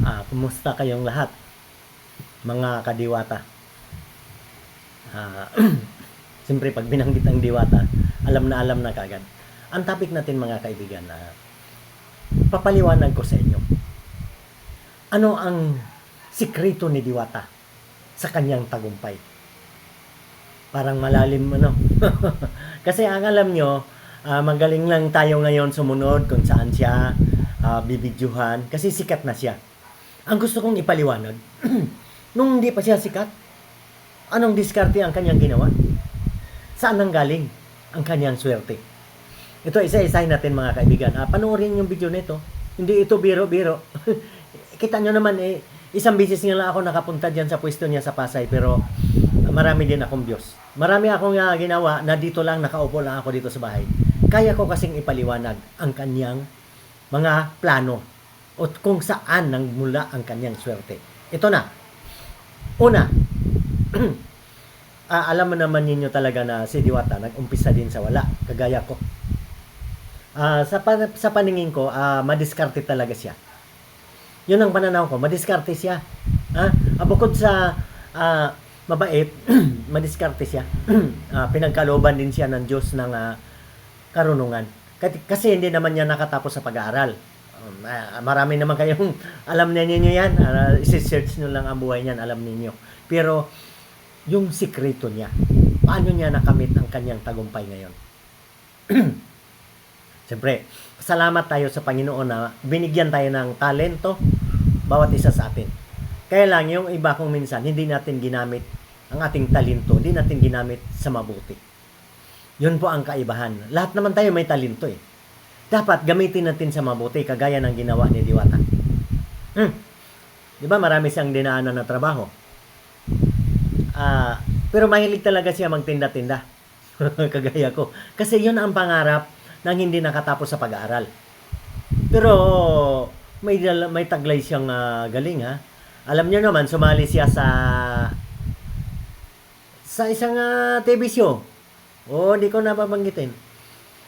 Ah, kumusta kayong lahat? Mga kadiwata. Ah, Siyempre, pag binanggit ang diwata, alam na alam na kagad. Ang topic natin mga kaibigan na papaliwanag ko sa inyo. Ano ang sikreto ni diwata sa kanyang tagumpay? Parang malalim ano. Kasi ang alam nyo, ah, magaling lang tayo ngayon sumunod kung saan siya ah, bibidyuhan kasi sikat na siya. Ang gusto kong ipaliwanag, nung hindi pa siya sikat, anong diskarte ang kanyang ginawa? Saan nang galing ang kanyang swerte? Ito, isa-isahin natin mga kaibigan. Ah, panoorin yung video nito. Hindi ito biro-biro. Kita nyo naman, eh, isang bisis nga lang ako nakapunta dyan sa pwesto niya sa Pasay, pero marami din akong views. Marami akong ah, ginawa na dito lang, nakaupo lang ako dito sa bahay. Kaya ko kasing ipaliwanag ang kanyang mga plano o kung saan nang mula ang kanyang swerte. Ito na. Una, ah, alam mo naman ninyo talaga na si Diwata nag-umpisa din sa wala, kagaya ko. Ah, sa, pan- sa paningin ko, ah, madiskarte talaga siya. Yun ang pananaw ko, madiskarte siya. Ha? Ah, bukod sa ah, mabait, madiskarte siya. Ah, pinagkalooban din siya ng Diyos ng ah, karunungan. Kasi- Kasi hindi naman niya nakatapos sa pag-aaral. Um, marami naman kayong alam na ninyo yan. Uh, isi-search nyo lang ang buhay niyan, alam ninyo. Pero yung sikreto niya, paano niya nakamit ang kanyang tagumpay ngayon? Siyempre, salamat tayo sa Panginoon na binigyan tayo ng talento bawat isa sa atin. Kaya lang, yung iba kung minsan, hindi natin ginamit ang ating talento, hindi natin ginamit sa mabuti. Yun po ang kaibahan. Lahat naman tayo may talento eh. Dapat gamitin natin sa mabuti, kagaya ng ginawa ni Diwata. Hmm. Di ba marami siyang dinaanan na trabaho? Ah, pero mahilig talaga siya magtinda-tinda. kagaya ko. Kasi yun ang pangarap ng hindi nakatapos sa pag-aaral. Pero may may taglay siyang ah, galing ha. Alam niyo naman sumali siya sa sa isang ah, TV show. Oh, hindi ko napabanggitin.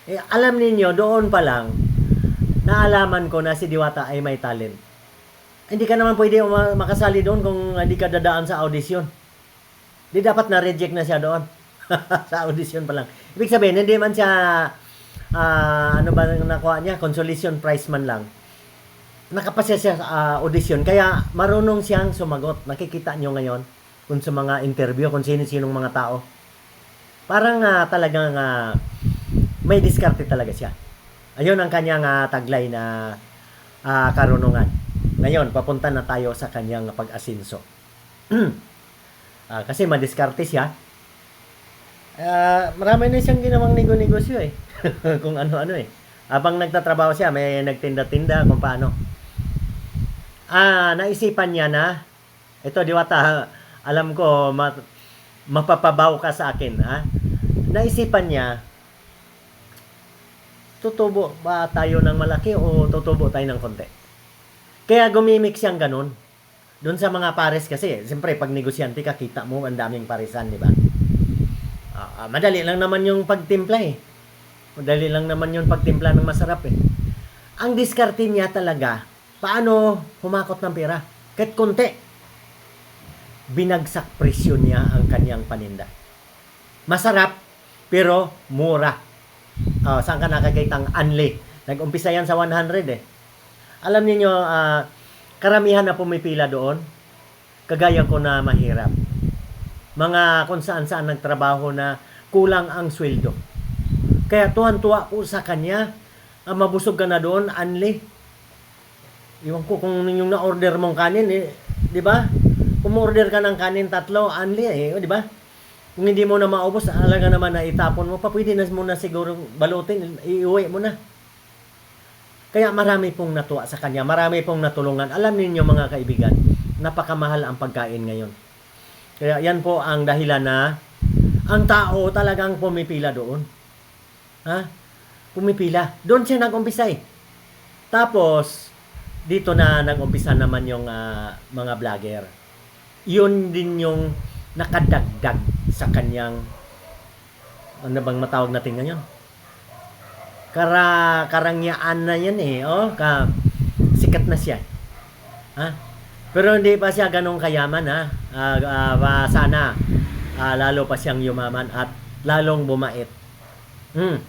Eh, alam ninyo, doon pa lang, naalaman ko na si Diwata ay may talent. Hindi ka naman pwede makasali doon kung hindi ka dadaan sa audition. Di dapat na-reject na siya doon. sa audition pa lang. Ibig sabihin, hindi man siya, ah, ano ba nakuha niya? Consolation prize man lang. Nakapasya siya sa ah, audition. Kaya marunong siyang sumagot. Nakikita nyo ngayon kung sa mga interview, kung sino-sinong mga tao. Parang ah, talagang ah, may diskarte talaga siya. Ayun ang kanyang ah, taglay na ah, karunungan. Ngayon, papunta na tayo sa kanyang pag-asinso. Ah, kasi madiskarte siya. Ah, marami na siyang ginawang nego-negosyo eh. kung ano-ano eh. Habang nagtatrabaho siya, may nagtinda-tinda kung paano. Ah, naisipan niya na, ito Diwata, alam ko, ma- mapapabaw ka sa akin, ha? Naisipan niya, tutubo ba tayo ng malaki o tutubo tayo ng konti? Kaya gumimik siyang ganun. Doon sa mga pares kasi, siyempre pag negosyante ka, kita mo ang daming parisan, di ba? Ah, ah, madali lang naman yung pagtimpla eh. Madali lang naman yung pagtimpla ng masarap eh. Ang diskarte niya talaga, paano humakot ng pera? Kahit konti. Binagsak presyo niya ang kanyang paninda. Masarap, pero mura. Ah, saan ka nakakita ang unli? Nag-umpisa yan sa 100 eh. Alam niyo ah, karamihan na pumipila doon, kagaya ko na mahirap. Mga kung saan saan nagtrabaho na kulang ang sweldo. Kaya tuwan-tuwa ko sa kanya, ah, mabusog ka na doon, anli. Iwan ko kung yung na-order mong kanin, eh, di ba? Kung order ka ng kanin tatlo, anli eh, di ba? Kung hindi mo na maubos, alaga naman na itapon mo pa, pwede na muna siguro balutin, iuwi mo na. Kaya marami pong natuwa sa kanya, marami pong natulungan. Alam niyo mga kaibigan, napakamahal ang pagkain ngayon. Kaya yan po ang dahilan na ang tao talagang pumipila doon. Ha? Pumipila. Doon siya nag-umpisa eh. Tapos, dito na nag-umpisa naman yung ah, mga vlogger. Yun din yung nakadagdag sa kanyang ano bang matawag natin ngayon? Kara karangyaan na yan eh, oh, ka sikat na siya. Ha? Pero hindi pa siya ganong kayaman ha. Ah, ba- sana ah, lalo pa siyang yumaman at lalong bumait. Hmm.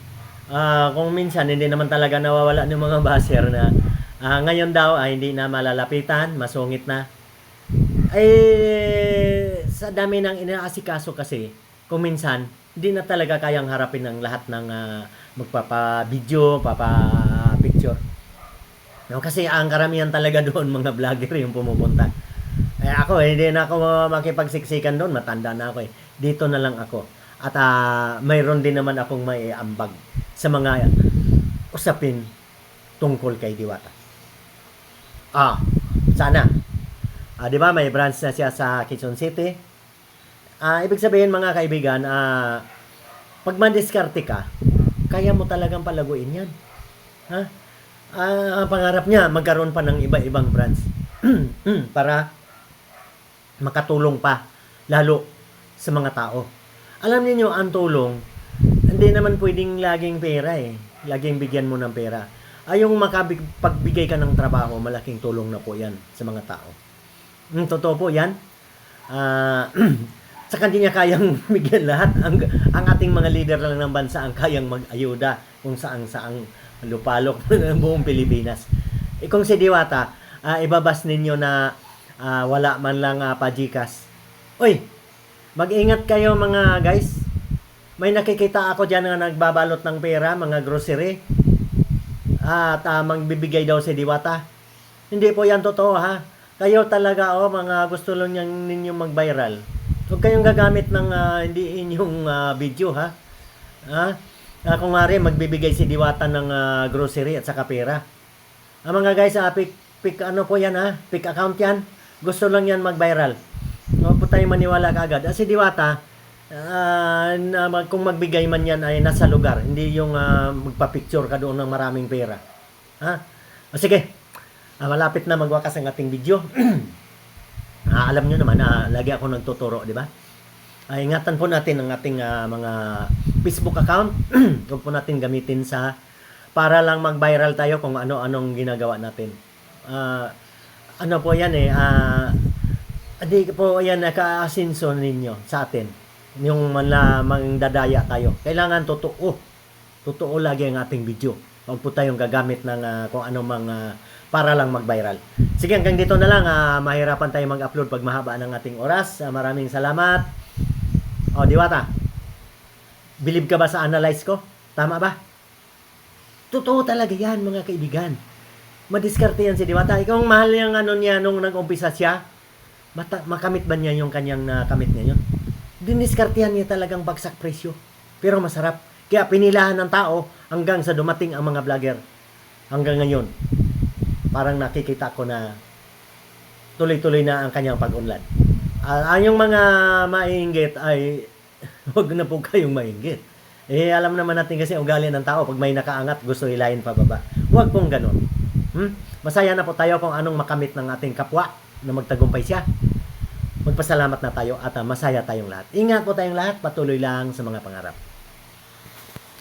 Ah, kung minsan hindi naman talaga nawawala ng mga baser na ah, ngayon daw ay hindi na malalapitan, masungit na. Eh sa dami ng inaasikaso kasi kung minsan hindi na talaga kayang harapin ng lahat ng ah, magpapa-video, papa-picture. No, kasi ang karamihan talaga doon mga vlogger yung pumupunta. Eh ako eh, hindi na ako makipagsiksikan doon, matanda na ako eh. Dito na lang ako. At ah, mayroon din naman akong may ambag sa mga usapin tungkol kay Diwata. Ah, sana. Ah, 'di ba may branch na siya sa Quezon City. Ah, ibig sabihin mga kaibigan, ah pag mandiskarte ka, kaya mo talagang palaguin 'yan. Ha? Ah, ang pangarap niya magkaroon pa ng iba-ibang branch para makatulong pa lalo sa mga tao. Alam niyo ang tulong hindi naman pwedeng laging pera eh. Laging bigyan mo ng pera. Ay yung makapagbigay ka ng trabaho, malaking tulong na po 'yan sa mga tao. Mm, totoo po 'yan. Ah, sa kanya niya kayang bigyan lahat. Ang, ang ating mga leader lang ng bansa ang kayang mag-ayuda kung saan saang lupalok ng buong Pilipinas. Eh kung si Diwata, ah, ibabas ninyo na ah, wala man lang uh, pajikas. Uy, mag-ingat kayo mga guys. May nakikita ako dyan na nagbabalot ng pera, mga grocery. At ah, magbibigay daw si Diwata. Hindi po yan totoo ha. Kayo talaga oh, mga gusto lang ninyong mag-viral. Huwag kayong gagamit ng ah, hindi inyong ah, video ha. Ha? Ah, kung nga rin, magbibigay si Diwata ng ah, grocery at saka pera. Ang mga guys, ah, pick, pick ano po yan ha? Pick account yan. Gusto lang yan mag-viral. Huwag po tayo maniwala kaagad. Ah, si Diwata, ah, mag- kung magbigay man yan ay nasa lugar. Hindi yung ah, magpa-picture ka doon ng maraming pera. Ha? O sige, Ah, malapit na magwakas ang ating video. Ah, alam nyo naman na lagi ako nagtuturo, di ba? Ah, ingatan po natin ang ating ah, mga Facebook account. Huwag po natin gamitin sa para lang mag-viral tayo kung ano-anong ginagawa natin. Ah, ano po yan eh, ah, hindi po yan nakaasinso ninyo sa atin. Yung manla, dadaya tayo. Kailangan totoo. Totoo lagi ang ating video. Huwag po tayong gagamit ng ah, kung ano mang ah, para lang mag-viral. Sige, hanggang dito na lang. ah, mahirapan tayo mag-upload pag mahaba ng ating oras. Ah, maraming salamat. O, Diwata. Believe ka ba sa analyze ko? Tama ba? Totoo talaga yan, mga kaibigan. Madiskarte yan si Diwata. Ikaw ang mahal yung ano niya nung nag-umpisa siya. Mata, makamit ba niya yung kanyang nakamit niya yun? Diniskartehan niya talagang bagsak presyo. Pero masarap. Kaya pinilahan ng tao hanggang sa dumating ang mga vlogger. Hanggang ngayon. Parang nakikita ko na tuloy-tuloy na ang kanyang pag-unlad. Ah, ang yung mga mainggit ay huwag na po kayong mainggit. Eh, alam naman natin kasi ugali ng tao, pag may nakaangat, gusto ilayin pababa. Huwag pong ganun. Hmm? Masaya na po tayo kung anong makamit ng ating kapwa na magtagumpay siya. Magpasalamat na tayo at ah, masaya tayong lahat. Ingat po tayong lahat, patuloy lang sa mga pangarap.